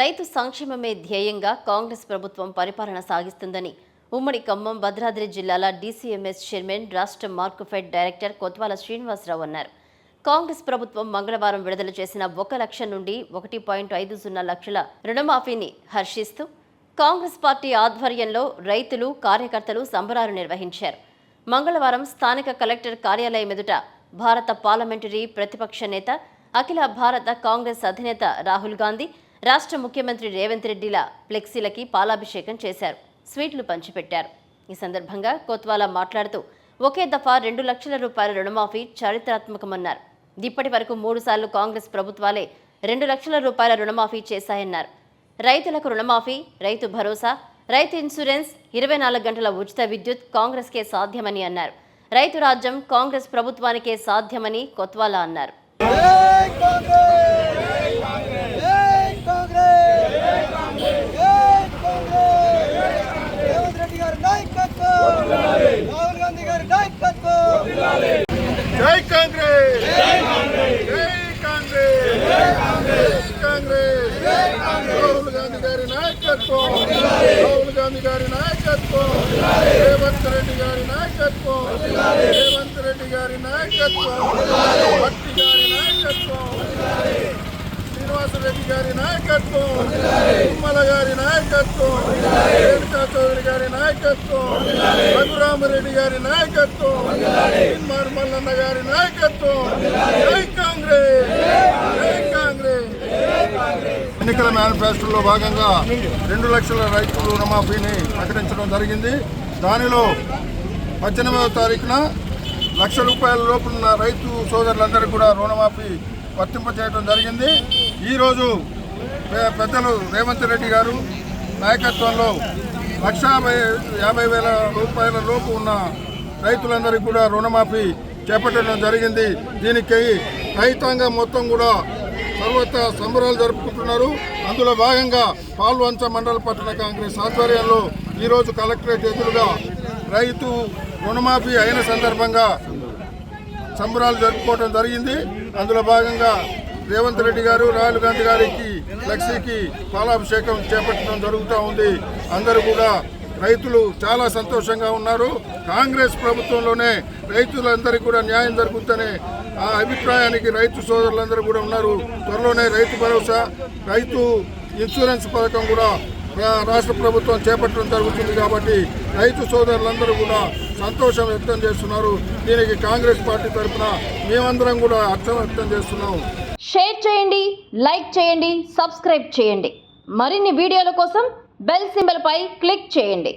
రైతు సంక్షేమమే ధ్యేయంగా కాంగ్రెస్ ప్రభుత్వం పరిపాలన సాగిస్తుందని ఉమ్మడి ఖమ్మం భద్రాద్రి జిల్లాల డీసీఎంఎస్ చైర్మన్ రాష్ట్ర మార్కుఫెడ్ డైరెక్టర్ కొత్వాల శ్రీనివాసరావు అన్నారు. కాంగ్రెస్ ప్రభుత్వం మంగళవారం విడుదల చేసిన ఒక లక్ష నుండి ఒకటి పాయింట్ ఐదు సున్నా లక్షల రుణమాఫీని హర్షిస్తూ కాంగ్రెస్ పార్టీ ఆధ్వర్యంలో రైతులు కార్యకర్తలు సంబరాలు నిర్వహించారు. మంగళవారం స్థానిక కలెక్టర్ కార్యాలయం ఎదుట భారత పార్లమెంటరీ ప్రతిపక్ష నేత అఖిల భారత కాంగ్రెస్ అధినేత రాహుల్ గాంధీ రాష్ట్ర ముఖ్యమంత్రి రేవంత్ రెడ్డిల ఫ్లెక్సీలకి పాలాభిషేకం చేశారు. స్వీట్లు పంచిపెట్టారు. ఈ సందర్భంగా కోత్వాలా మాట్లాడుతూ ఒకే దఫా రెండు లక్షల రూపాయల రుణమాఫీ చారిత్రాత్మకమన్నారు. ఇప్పటి వరకు మూడుసార్లు కాంగ్రెస్ ప్రభుత్వాలే రెండు లక్షల రూపాయల రుణమాఫీ చేశాయన్నారు. రైతులకు రుణమాఫీ రైతు భరోసా రైతు ఇన్సూరెన్స్ ఇరవై నాలుగు గంటల ఉచిత విద్యుత్ కాంగ్రెస్కే సాధ్యమని అన్నారు. రైతు రాజ్యం కాంగ్రెస్ ప్రభుత్వానికే సాధ్యమని కొత్వాలా అన్నారు జై కాంగ్రెస్ జై కాంగ్రెస్ జై కాంగ్రెస్ రేవంత్ రెడ్డి గారి నాయకత్వం రాహుల్ గాంధీ గారి నాయకత్వం జై కాంగ్రెస్. జై కాంగ్రెస్. జై కాంగ్రెస్ రాహుల్ గాంధీ గారి నాయకత్వం రాహుల్ గాంధీ గారి నాయకత్వం రేవంత్ రెడ్డి గారి నాయకత్వం రేవంత్ రెడ్డి గారి నాయకత్వం భక్తి గారి నాయకత్వం శ్రీనివాసరెడ్డి గారి నాయకత్వం తుమ్మల గారి నాయకత్వం రేణుకా చౌదరి గారి నాయకత్వం రామరెడ్డి గారి నాయకత్వం. తీన్మార్ మల్లన్న గారి నాయకత్వం. జై కాంగ్రెస్. జై కాంగ్రెస్. ఎన్నికల మేనిఫెస్టోలో భాగంగా రెండు లక్షల రైతు రుణమాఫీని ప్రకటించడం జరిగింది. దానిలో పద్దెనిమిదవ తారీఖున లక్ష రూపాయల లోపున్న రైతు సోదరులందరికీ కూడా రుణమాఫీ వర్తింపజేయడం జరిగింది. ఈరోజు పెద్దలు రేవంత్ రెడ్డి గారు నాయకత్వంలో లక్ష యాభై వేల రూపాయల లోపు ఉన్న రైతులందరికీ కూడా రుణమాఫీ చేపట్టడం జరిగింది. దీనికి రైతాంగం మొత్తం కూడా సర్వత్ర సంబరాలు జరుపుకుంటున్నారు. అందులో భాగంగా పాల్వంచ మండల పట్టణ కాంగ్రెస్ ఆధ్వర్యంలో ఈరోజు కలెక్టరేట్ ఎదురుగా రైతు రుణమాఫీ అయిన సందర్భంగా సంబరాలు జరుపుకోవడం జరిగింది. అందులో భాగంగా రేవంత్ రెడ్డి గారు రాహుల్ గాంధీ గారికి లక్ష్మికి పాలాభిషేకం చేపట్టడం జరుగుతూ ఉంది. అందరూ కూడా రైతులు చాలా సంతోషంగా ఉన్నారు. కాంగ్రెస్ ప్రభుత్వంలోనే రైతులందరికీ కూడా న్యాయం జరుగుతుందనే ఆ అభిప్రాయానికి రైతు సోదరులందరూ కూడా ఉన్నారు. త్వరలోనే రైతు భరోసా రైతు ఇన్సూరెన్స్ పథకం కూడా రాష్ట్ర ప్రభుత్వం చేపట్టడం జరుగుతుంది కాబట్టి రైతు సోదరులందరూ కూడా సంతోషం వ్యక్తం చేస్తున్నారు. దీనికి కాంగ్రెస్ పార్టీ తరఫున మేమందరం కూడా అర్థం వ్యక్తం చేస్తున్నాం. షేర్ చేయండి లైక్ చేయండి సబ్స్క్రైబ్ చేయండి. మరిన్ని వీడియోల కోసం బెల్ సింబల్పై క్లిక్ చేయండి.